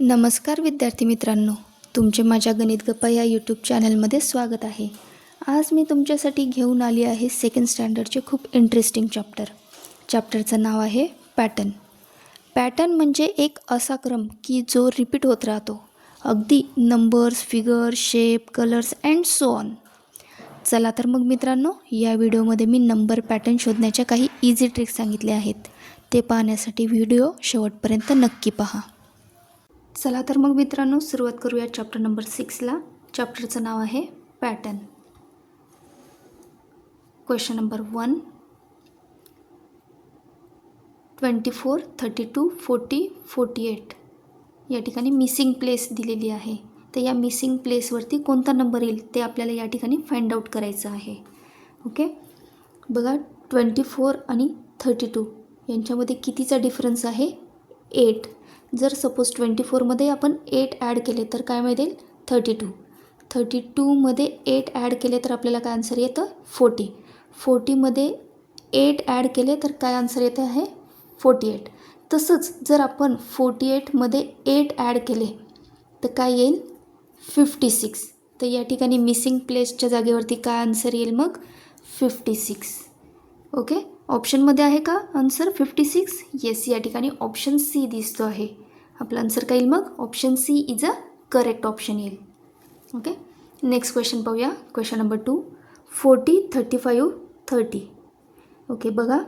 नमस्कार विद्यार्थी मित्रांनो तुमचे माझ्या गणित गप्पा या यूट्यूब चॅनलमध्ये स्वागत आहे. आज मी तुमच्यासाठी घेऊन आली आहे सेकंड स्टँडर्डचे खूप इंटरेस्टिंग चॅप्टर चॅप्टरचं नाव आहे पॅटर्न पॅटर्न म्हणजे एक असा क्रम की जो रिपीट होत राहतो. अगदी numbers figures shape colours and so on चला तर मग मित्रांनो या व्हिडिओमध्ये मी नंबर पॅटर्न शोधण्याच्या काही इझी ट्रिक्स सांगितल्या आहेत. ते पाहण्यासाठी व्हिडिओ शेवटपर्यंत नक्की पहा. चला तर मग मित्रांनो सुरुवात करूया चॅप्टर नंबर सिक्सला चॅप्टरचं नाव आहे pattern question number one twenty four thirty two forty forty eight या ठिकाणी मिसिंग प्लेस दिलेली आहे. तर या मिसिंग प्लेसवरती कोणता नंबर येईल ते आपल्याला या ठिकाणी फाइंड आउट करायचं आहे. ओके बघा ट्वेंटी फोर आणि थर्टी टू यांच्यामध्ये कितीचा डिफरन्स आहे? एट जर सपोज ट्वेंटी फोरमध्ये आपण एट ॲड केले तर काय मिळेल? Thirty two. थर्टी टूमध्ये एट ॲड केले तर आपल्याला काय आन्सर येतं? फोर्टी. फोर्टीमध्ये एट ॲड केले तर काय आन्सर येतं आहे? Forty eight. तसंच जर आपण फोर्टी एटमध्ये एट ॲड केले तर काय येईल? Fifty six. तर या ठिकाणी मिसिंग प्लेसच्या जागेवरती काय आन्सर येईल मग? Fifty six. ओके? ऑप्शनमध्ये आहे का? आन्सर फिफ्टी सिक्स येस या ठिकाणी ऑप्शन सी दिसतो आहे. आपला आन्सर काय येईल मग? Option C is a correct option येईल. ओके नेक्स्ट क्वेश्चन पाहूया. Question number two forty thirty five thirty okay बघा.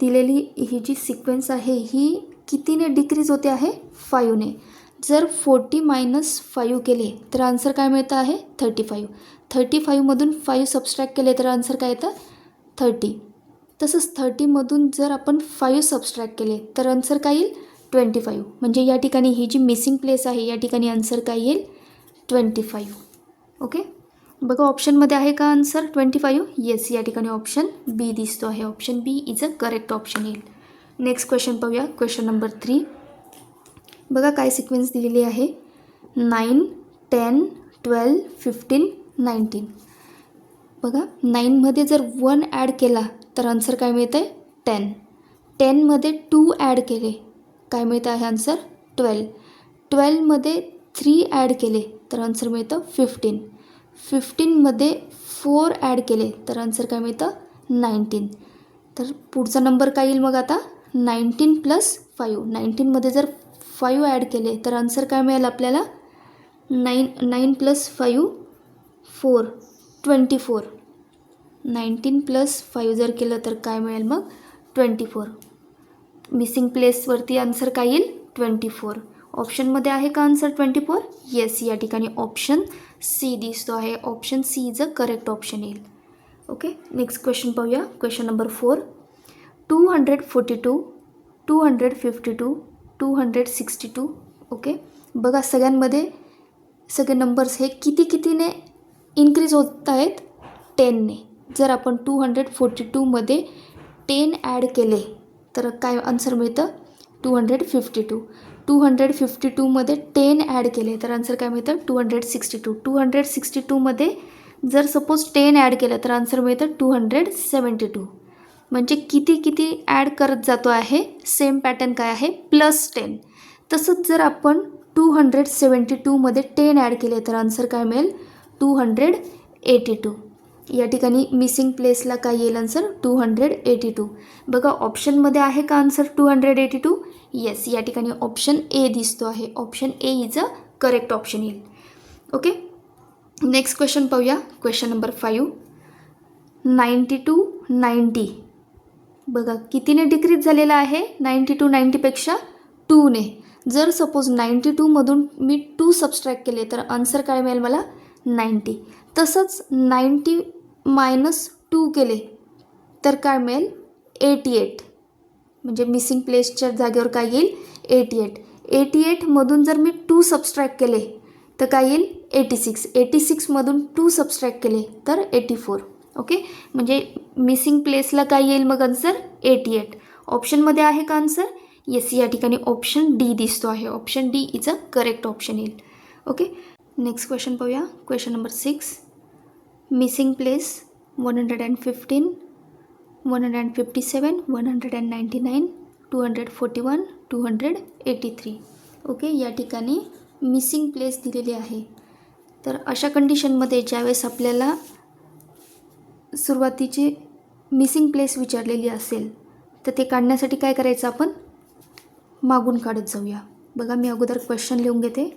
दिलेली ही जी सिक्वेन्स आहे ही कितीने डिक्रीज होते आहे? फाईव्हने जर फोर्टी मायनस फाईव्ह केले तर आन्सर काय मिळतं आहे? थर्टी फाईव्ह थर्टी फाईव्हमधून फाईव्ह सबस्ट्रॅक्ट केले तर आन्सर काय येतं? थर्टी तसंच थर्टीमधून जर आपण फाईव्ह सबस्ट्रॅक्ट केले तर आन्सर काय येईल? ट्वेंटी फाईव्ह म्हणजे या ठिकाणी ही जी मिसिंग प्लेस आहे या ठिकाणी आन्सर काय येईल? ट्वेंटी फाईव्ह ओके बघा ऑप्शनमध्ये आहे का आन्सर ट्वेंटी फाईव्ह येस या ठिकाणी ऑप्शन बी दिसतो आहे. Option B is a correct option येईल. नेक्स्ट क्वेश्चन पाहूया. क्वेश्चन नंबर थ्री बघा काय सिक्वेन्स दिलेली आहे? Nine ten twelve fifteen nineteen बघा नाईनमध्ये जर वन ॲड केला तर आन्सर काय मिळतं आहे टेन टेनमध्ये टू ॲड केले काय मिळतं आहे आन्सर ट्वेल्व ट्वेल्वमध्ये थ्री ॲड केले तर आन्सर मिळतं फिफ्टीन फिफ्टीनमध्ये फोर ॲड केले तर आन्सर काय मिळतं? नाईन्टीन तर पुढचा नंबर काय येईल मग आता? नाईन्टीन प्लस फाईव्ह नाईन्टीनमध्ये जर फाईव्ह ॲड केले तर आन्सर काय मिळेल आपल्याला? Nine nine plus five four twenty four. Nineteen plus five जर केलं तर काय मिळेल मग? Twenty four. मिसिंग प्लेसवरती आन्सर काय येईल? Twenty four. ऑप्शनमध्ये आहे का आन्सर ट्वेंटी फोर? येस या ठिकाणी ऑप्शन सी दिसतो आहे. Option C is a correct option येईल. ओके नेक्स्ट क्वेश्चन पाहूया. Question number four two hundred forty two two hundred fifty two two hundred sixty two okay बघा सगळ्यांमध्ये सगळे numbers हे किती कितीने इन्क्रीज होत आहेत टेनने. जर आपण टू हंड्रेड फोर्टी टूमध्ये टेन ॲड केले तर काय आन्सर मिळतं? Two hundred fifty two two hundred fifty टूमध्ये टेन ॲड केले तर आन्सर काय मिळतं? Two hundred sixty two two hundred sixty टूमध्ये जर सपोज टेन ॲड केलं तर आन्सर मिळतं टू हंड्रेड सेवन्टी टू म्हणजे किती किती ॲड करत जातो आहे? सेम पॅटर्न काय आहे? Plus ten. तसंच जर आपण टू हंड्रेड सेवन्टी टूमध्ये टेन ॲड केले तर आन्सर काय मिळेल? Two hundred eighty two. या ठिकाणी मिसिंग प्लेसला काय येईल answer two hundred eighty two. बघा ऑप्शनमध्ये आहे का answer two hundred eighty two? Yes या ठिकाणी ऑप्शन ए दिसतो आहे. Option A is a correct option येईल. ओके नेक्स्ट क्वेश्चन पाहूया. Question number five ninety two ninety बघा कितीने डिक्रीज झालेला आहे? नाईंटी टू नाईंटीपेक्षा टूने. जर सपोज नाईंटी टूमधून मी टू सबस्ट्रॅक्ट केले तर आन्सर काय मिळेल मला? नाईंटी. तसंच नाईंटी मायनस टू केले तर काय मिळेल? Eighty eight. म्हणजे मिसिंग प्लेसच्या जागेवर काय येईल? Eighty eight. एटी एटमधून जर मी टू सबस्ट्रॅक्ट केले तर काय येईल? Eighty six. एटी सिक्समधून टू सबस्ट्रॅक्ट केले तर एटी फोर. ओके? म्हणजे मिसिंग प्लेसला काय येईल मग आन्सर एटी एट. ऑप्शनमध्ये आहे का आन्सर येस या ठिकाणी ऑप्शन डी दिसतो आहे. Option D is a correct option येईल. ओके? नेक्स्ट क्वेश्चन पाहूया. Question number six missing place one hundred and fifteen one hundred and fifty seven one hundred and ninety nine two hundred forty one two hundred eighty three okay या ठिकाणी missing place दिलेली आहे. तर अशा कंडिशनमध्ये ज्यावेळेस आपल्याला सुरुवातीची मिसिंग प्लेस विचारलेली असेल तर ते काढण्यासाठी काय करायचं आपण? मागून काढत जाऊया. बघा मी अगोदर क्वेश्चन लिहून घेते.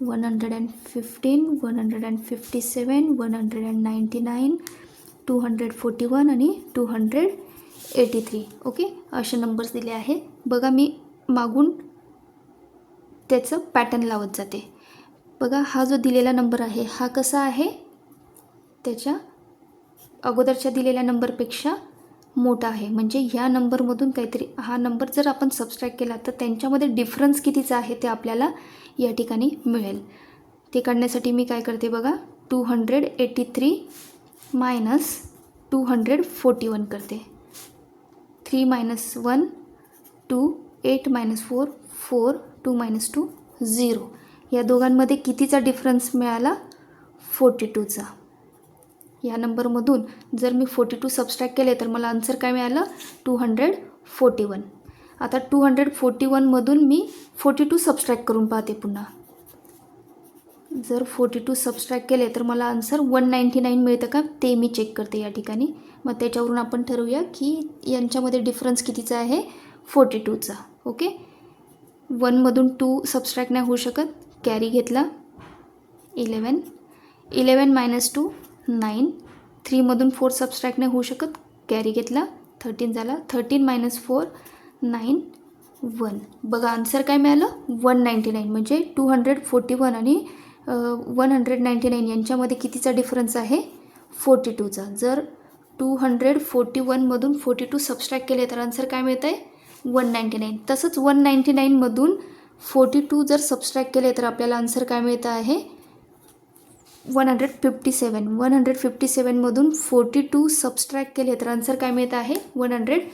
One hundred and fifteen one hundred and fifty seven one hundred and ninety nine two hundred forty one आणि two hundred eighty three okay असे नंबर्स दिले आहे. बघा मी मागून त्याचं पॅटर्न लावत जाते. बघा हा जो दिलेला नंबर आहे हा कसा आहे? त्याच्या अगोदरच्या दिलेल्या नंबरपेक्षा मोठा आहे. म्हणजे ह्या नंबरमधून काहीतरी हा नंबर जर आपण सबस्ट्रॅक्ट केला तर त्यांच्यामध्ये डिफरन्स कितीचा आहे ते आपल्याला या ठिकाणी मिळेल. ते काढण्यासाठी मी काय करते बघा two hundred eighty three minus two hundred forty one करते. Three minus one two eight minus four four two minus two zero या दोघांमध्ये कितीचा डिफरन्स मिळाला? फोर्टी टूचा या नंबरमधून जर मी फोर्टी टू सबस्ट्रॅक्ट केले तर मला आन्सर काय मिळालं? टू हंड्रेड फोर्टी वन आता टू हंड्रेड फोर्टी वनमधून मी फोर्टी टू सबस्ट्रॅक्ट करून पाहते पुन्हा. जर फोर्टी टू सबस्ट्रॅक्ट केले तर मला आन्सर वन नाईंटी नाईन मिळतं का? ते मी चेक करते या ठिकाणी. मग त्याच्यावरून आपण ठरवूया की यांच्यामध्ये डिफरन्स कितीचा आहे? फोर्टी टूचा ओके वनमधून टू सबस्ट्रॅक्ट नाही होऊ शकत. कॅरी घेतला. Eleven eleven minus two nine. थ्रीमधून four subtract नाही होऊ शकत. कॅरी घेतला. थर्टीन झाला. Thirteen minus four nine one. बघा आन्सर काय मिळालं? One ninety nine. म्हणजे टू हंड्रेड फोर्टी वन आणि वन हंड्रेड नाईंटी नाईन यांच्यामध्ये कितीचा डिफरन्स आहे? फोर्टी टूचा जर टू हंड्रेड फोर्टी वनमधून फोर्टी टू सबस्ट्रॅक्ट केले तर आन्सर काय मिळतं आहे वन नाईंटी नाईन. तसंच वन नाईंटी नाईनमधून फोर्टी टू जर सबस्ट्रॅक्ट केले तर आपल्याला आन्सर काय मिळतं आहे? One hundred fifty seven one hundred fifty सेवनमधून forty two subtract केले तर आन्सर काय मिळत आहे? वन हंड्रेड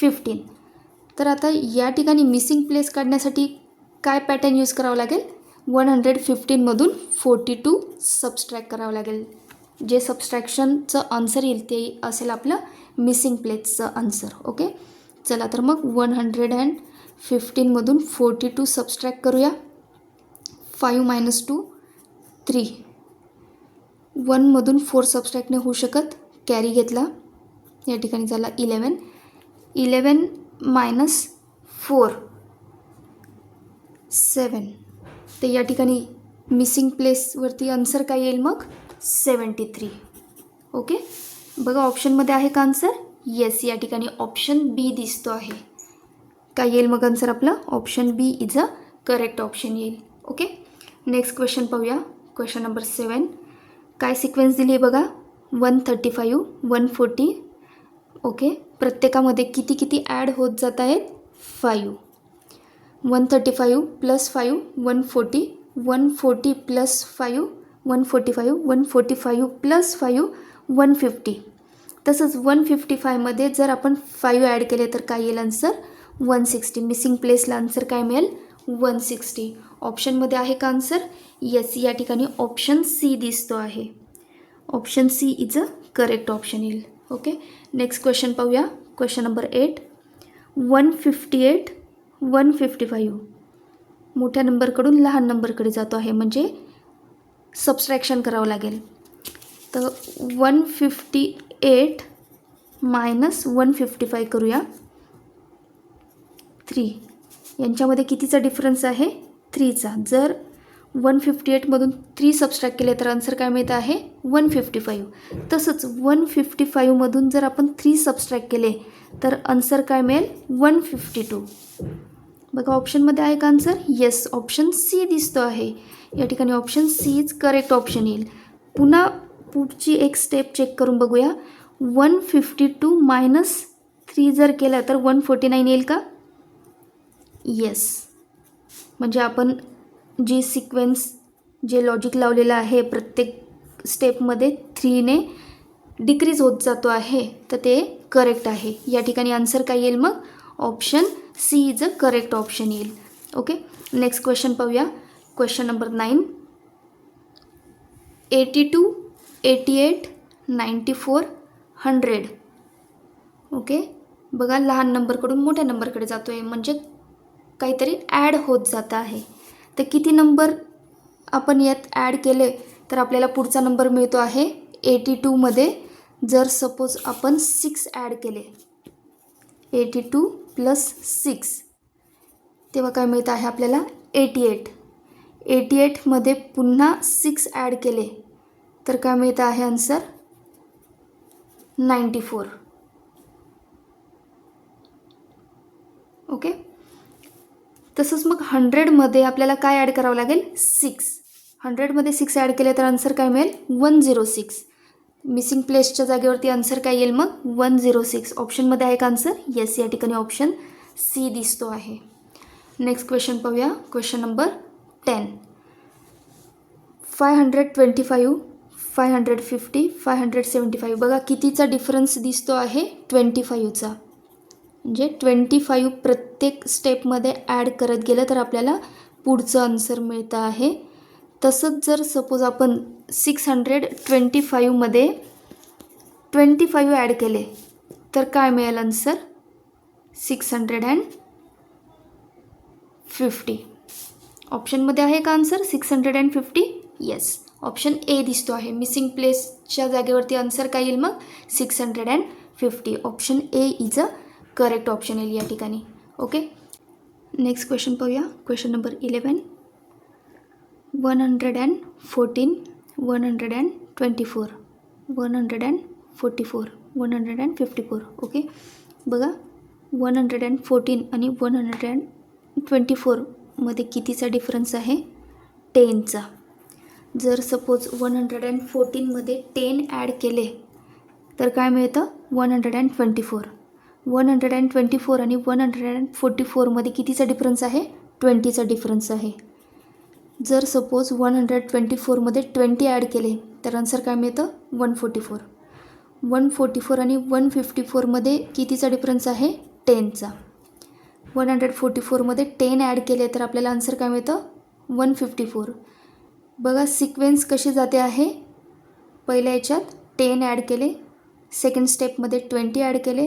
फिफ्टीन तर आता या ठिकाणी मिसिंग प्लेस काढण्यासाठी काय पॅटर्न यूज करावं लागेल? वन हंड्रेड फिफ्टीनमधून फोर्टी टू सबस्ट्रॅक्ट करावं लागेल. जे सबस्ट्रॅक्शनचं आन्सर येईल ते असेल आपलं मिसिंग प्लेसचं आन्सर ओके चला तर मग वन हंड्रेड अँड फिफ्टीनमधून फोर्टी टू सबस्ट्रॅक्ट करूया. फाईव्ह मायनस टू थ्री वनमधून फोर सबस्ट्रॅक्टने होऊ शकत. कॅरी घेतला. या ठिकाणी झाला eleven eleven minus four. Seven तर या ठिकाणी मिसिंग प्लेसवरती आन्सर काय येईल मग? Seventy three. ओके? बघा ऑप्शनमध्ये आहे का आन्सर? येस या ठिकाणी ऑप्शन बी दिसतो आहे. काय येईल मग आन्सर आपलं? Option B is a correct option येईल. ओके? नेक्स्ट क्वेश्चन पाहूया. क्वेश्चन नंबर सेवन काय सिक्वेन्स दिली आहे बघा? One thirty five one forty okay प्रत्येकामध्ये किती किती ॲड होत जात आहेत? Five one thirty five plus five one forty one forty plus five one forty five one forty five plus five one fifty तसंच वन फिफ्टी फायमध्ये जर आपण फाईव्ह ॲड केले तर काय येईल आन्सर वन सिक्स्टी मिसिंग प्लेसला आन्सर काय मिळेल? वन सिक्स्टी ऑप्शनमध्ये आहे का आन्सर येस या ठिकाणी ऑप्शन सी दिसतो आहे. Option C is a correct option येईल. ओके नेक्स्ट क्वेश्चन पाहूया. Question number eight one fifty eight one fifty five मोठ्या नंबरकडून लहान नंबरकडे जातो आहे. म्हणजे सबस्ट्रॅक्शन करावं लागेल. तर one fifty eight minus one fifty five करूया. थ्री यांच्यामध्ये कितीचा डिफरन्स आहे? थ्रीचा. जर वन फिफ्टी एटमधून थ्री सबस्ट्रॅक्ट केले तर आन्सर काय मिळतं आहे? वन फिफ्टी फाईव्ह तसंच वन फिफ्टी फाईव्हमधून जर आपण थ्री सबस्ट्रॅक्ट केले तर आन्सर काय मिळेल? वन फिफ्टी टू बघा ऑप्शनमध्ये आहे का आन्सर येस ऑप्शन सी दिसतो आहे. या ठिकाणी option C is correct option येईल. पुन्हा पुढची एक स्टेप चेक करून बघूया. One fifty two minus three जर केलं तर वन फोर्टी नाईन येईल का? येस म्हणजे आपण जी सिक्वेन्स जे लॉजिक लावलेलं आहे प्रत्येक स्टेपमध्ये थ्रीने डिक्रीज होत जातो आहे तर ते करेक्ट आहे. या ठिकाणी आन्सर काय येईल मग? Option C is a correct option येईल. ओके नेक्स्ट क्वेश्चन पाहूया. Question number nine eighty two eighty eight ninety four hundred okay बघा लहान नंबरकडून मोठ्या नंबरकडे जातो आहे म्हणजे काहीतरी ॲड होत जात आहे. तर किती नंबर आपण यात ॲड केले तर आपल्याला पुढचा नंबर मिळतो आहे एटी टूमध्ये जर सपोज आपण सिक्स ॲड केले एटी टू प्लस सिक्स तेव्हा काय मिळतं आहे आपल्याला? एटी एट एटी एटमध्ये पुन्हा सिक्स ॲड केले तर काय मिळतं आहे आन्सर नाईंटी फोर ओके तसंच मग हंड्रेडमध्ये आपल्याला काय ॲड करावं लागेल? सिक्स हंड्रेडमध्ये सिक्स ॲड केले तर आन्सर काय मिळेल? वन झिरो सिक्स मिसिंग प्लेसच्या जागेवरती आन्सर काय येईल मग? वन झिरो सिक्स ऑप्शनमध्ये आहे का आन्सर येस या ठिकाणी ऑप्शन सी दिसतो आहे. नेक्स्ट क्वेश्चन पाहूया. Question number ten five hundred twenty five five hundred fifty five hundred seventy five बघा कितीचा डिफरन्स दिसतो आहे? ट्वेंटी फाईव्हचा म्हणजे ट्वेंटी फाईव्ह प्रत्येक स्टेपमध्ये ॲड करत गेलं तर आपल्याला पुढचं आन्सर मिळतं आहे. तसंच जर सपोज आपण सिक्स हंड्रेड ट्वेंटी फाईव्हमध्ये ट्वेंटी फाईव्ह ॲड केले तर काय मिळेल answer six hundred and fifty ऑप्शनमध्ये आहे का answer six hundred and fifty yes option A दिसतो आहे. मिसिंग प्लेसच्या जागेवरती आन्सर काय येईल मग? Six hundred and fifty option A is a correct option येईल या ठिकाणी. ओके? नेक्स्ट क्वेश्चन पाहूया. Question number eleven one hundred and fourteen one hundred and twenty four one hundred and forty four one hundred and fifty four okay बघा one hundred and fourteen आणि one hundred and twenty फोरमध्ये कितीचा difference आहे? टेनचा जर suppose one hundred and फोर्टीनमध्ये ten add केले तर काय मिळतं? One hundred and twenty four one hundred and twenty four आणि वन हंड्रेड अँड फोर्टी फोरमध्ये कितीचा डिफरन्स आहे? ट्वेंटीचा डिफरन्स आहे. जर सपोज वन हंड्रेड ट्वेंटी फोरमध्ये ट्वेंटी ॲड केले तर आन्सर काय मिळतं? One forty four one forty four आणि वन फिफ्टी फोरमध्ये कितीचा डिफरन्स आहे? टेनचा वन हंड्रेड फोर्टी फोरमध्ये टेन ॲड केले तर आपल्याला आन्सर काय मिळतं? वन फिफ्टी फोर बघा सिक्वेन्स कशी जाते आहे? पहिल्या याच्यात टेन ॲड केले सेकंड स्टेपमध्ये ट्वेंटी ॲड केले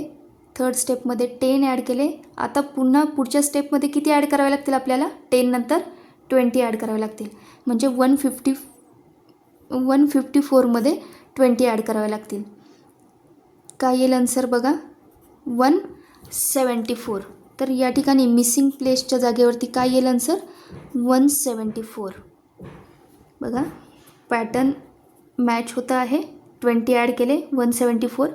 थर्ड स्टेपमध्ये टेन ॲड केले. आता पुन्हा पुढच्या स्टेपमध्ये किती ॲड करावे लागतील आपल्याला? टेन नंतर ट्वेंटी ॲड करावे लागतील. म्हणजे वन फिफ्टी वन फिफ्टी फोरमध्ये ट्वेंटी ॲड करावे लागतील. काय येईल आन्सर बघा? वन सेवन्टी फोर तर या ठिकाणी मिसिंग प्लेसच्या जागेवरती काय येईल आन्सर वन सेवन्टी फोर बघा पॅटर्न मॅच होतं आहे. ट्वेंटी ॲड केले one seventy four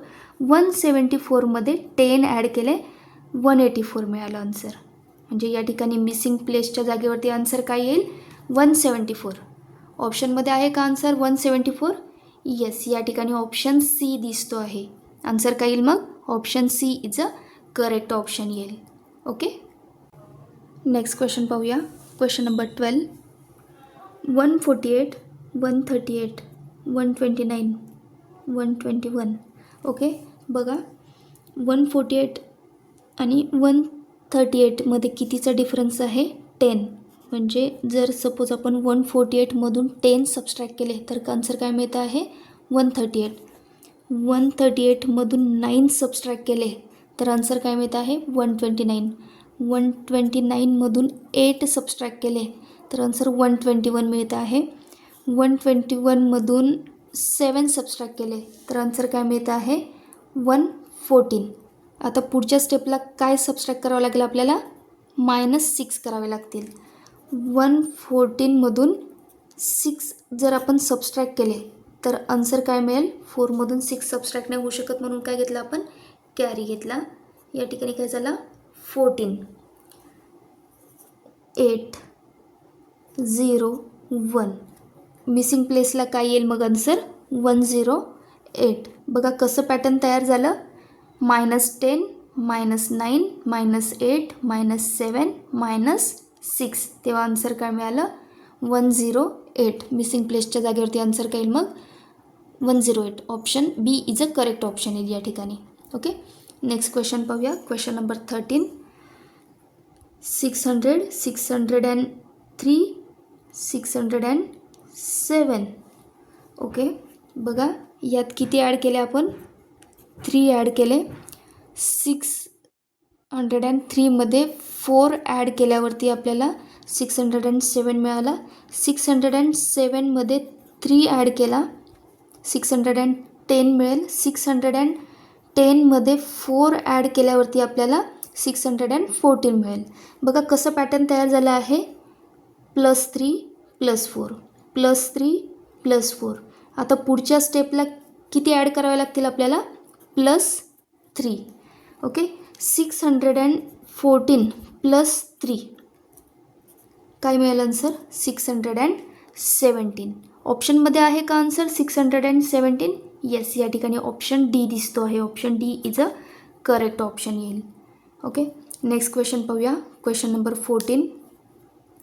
one seventy फोरमध्ये टेन ॲड केले वन एटी फोर मिळालं आन्सर म्हणजे या ठिकाणी मिसिंग प्लेसच्या जागेवरती आन्सर काय येईल? वन सेवन्टी फोर ऑप्शनमध्ये आहे का answer one seventy four yes या ठिकाणी ऑप्शन सी दिसतो आहे. आन्सर काय येईल मग? Option C is a correct option येईल. ओके नेक्स्ट क्वेश्चन पाहूया. Question number twelve one forty eight one thirty eight one twenty nine one twenty one okay बघा वन फोर्टी एट आणि one thirty एटमध्ये कितीचा difference आहे? Ten म्हणजे जर suppose आपण वन फोर्टी एटमधून टेन सबस्ट्रॅक्ट केले तर आन्सर काय मिळतं आहे? One thirty eight one thirty एटमधून nine subtract केले तर आन्सर काय मिळतं आहे? One twenty nine one twenty नाईनमधून eight subtract केले तर आन्सर वन ट्वेंटी वन मिळतं आहे. वन ट्वेंटी वनमधून सेवन सबस्ट्रॅक्ट केले तर आन्सर काय मिळतं आहे? One fourteen. आता पुढच्या स्टेपला काय सबस्ट्रॅक्ट करावं लागेल आपल्याला? मायनस सिक्स करावे लागतील. वन फोर्टीनमधून सिक्स जर आपण सबस्ट्रॅक्ट केले तर आन्सर काय मिळेल? फोरमधून सिक्स सबस्ट्रॅक्ट नाही होऊ शकत म्हणून काय घेतलं आपण? कॅरी घेतला. या ठिकाणी काय झाला? Fourteen. Eight zero one. Missing प्लेसला काय येईल मग आन्सर वन झिरो एट. बघा कसं पॅटर्न तयार झालं? Minus ten minus nine minus eight minus seven minus six तेव्हा आन्सर काय मिळालं? वन झिरो एट मिसिंग प्लेसच्या जागेवरती आन्सर काय येईल मग? One zero eight option B is a correct option येईल या ठिकाणी. ओके नेक्स्ट क्वेश्चन पाहूया. Question number thirteen six hundred six hundred and three six hundred and seven okay बघा. यात किती ॲड केले आपण? थ्री ॲड केले. Six hundred and थ्रीमध्ये four add केल्यावरती आपल्याला सिक्स हंड्रेड अँड सेवन मिळाला. सिक्स हंड्रेड अँड सेवनमध्ये थ्री ॲड केला. सिक्स हंड्रेड अँड टेन मिळेल. सिक्स हंड्रेड अँड टेनमध्ये फोर ॲड केल्यावरती आपल्याला सिक्स हंड्रेड अँड फोर्टीन मिळेल. बघा कसं पॅटर्न तयार झालं आहे. Plus three plus four plus three plus four आता पुढच्या स्टेपला किती ॲड करावे लागतील आपल्याला? Plus three okay six hundred and fourteen plus three काय मिळेल answer six hundred and seventeen ऑप्शनमध्ये आहे का answer six hundred and seventeen yes या ठिकाणी ऑप्शन डी दिसतो आहे. Option D is a correct option येईल. ओके नेक्स्ट क्वेश्चन पाहूया. Question number fourteen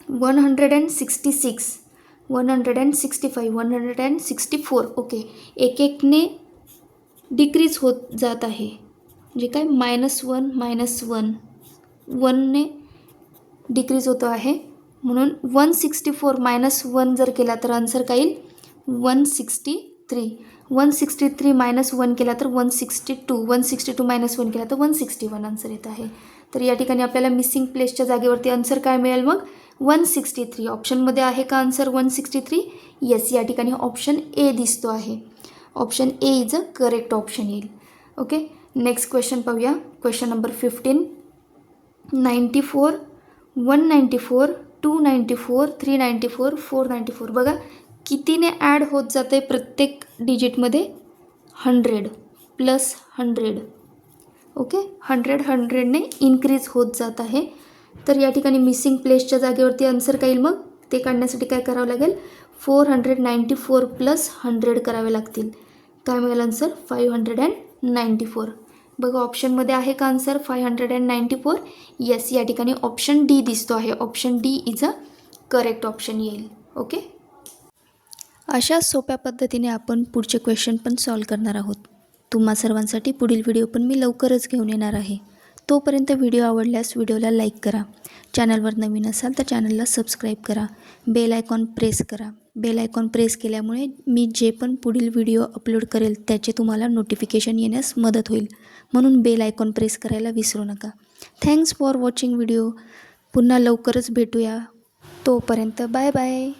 one hundred and sixty six one hundred and sixty five one hundred and sixty four okay. एक एकने decrease होत जात आहे. जे काय? मायनस वन मायनस वन वनने डिक्रीज होतो आहे. म्हणून one sixty four minus one जर केला तर आन्सर काय येईल? One sixty three one sixty three minus one केला तर one sixty two one sixty two minus one केला तर वन सिक्स्टी वन आन्सर येत आहे. तर या ठिकाणी आपल्याला मिसिंग प्लेसच्या जागेवरती आन्सर काय मिळेल मग? वन सिक्स्टी थ्री ऑप्शनमध्ये आहे का answer one sixty three yes या ठिकाणी ऑप्शन ए दिसतो आहे. Option A is a correct option येईल. ओके नेक्स्ट क्वेश्चन पाहूया. Question number fifteen ninety four one ninety four two ninety four three ninety four four ninety four बघा कितीने add होत जाते आहे प्रत्येक डिजिटमध्ये hundred plus hundred okay hundred हंड्रेडने increase होत जात आहे. तर या ठिकाणी मिसिंग प्लेसच्या जागेवरती आन्सर काय येईल मग? ते काढण्यासाठी काय करावं लागेल? Four hundred ninety four plus hundred करावे लागतील. काय मिळेल answer five hundred and ninety four बघा ऑप्शनमध्ये आहे का answer five hundred and ninety four yes या ठिकाणी ऑप्शन डी दिसतो आहे. Option D is a correct option येईल. ओके अशा सोप्या पद्धतीने आपण पुढचे क्वेश्चन पण सॉल्व करणार आहोत. तुम्हा सर्वांसाठी पुढील व्हिडिओ पण मी लवकरच घेऊन येणार आहे. तोपर्यंत व्हिडिओ आवडल्यास व्हिडिओला लाईक करा. चॅनलवर नवीन असाल तर चॅनलला सबस्क्राईब करा. बेल आयकॉन प्रेस करा. बेल आयकॉन प्रेस केल्यामुळे मी जे पण पुढील व्हिडिओ अपलोड करेल त्याचे तुम्हाला नोटिफिकेशन येण्यास मदत होईल. म्हणून बेल आयकॉन प्रेस करायला विसरू नका. Thanks for watching video. पुन्हा लवकरच भेटूया. तोपर्यंत बाय बाय.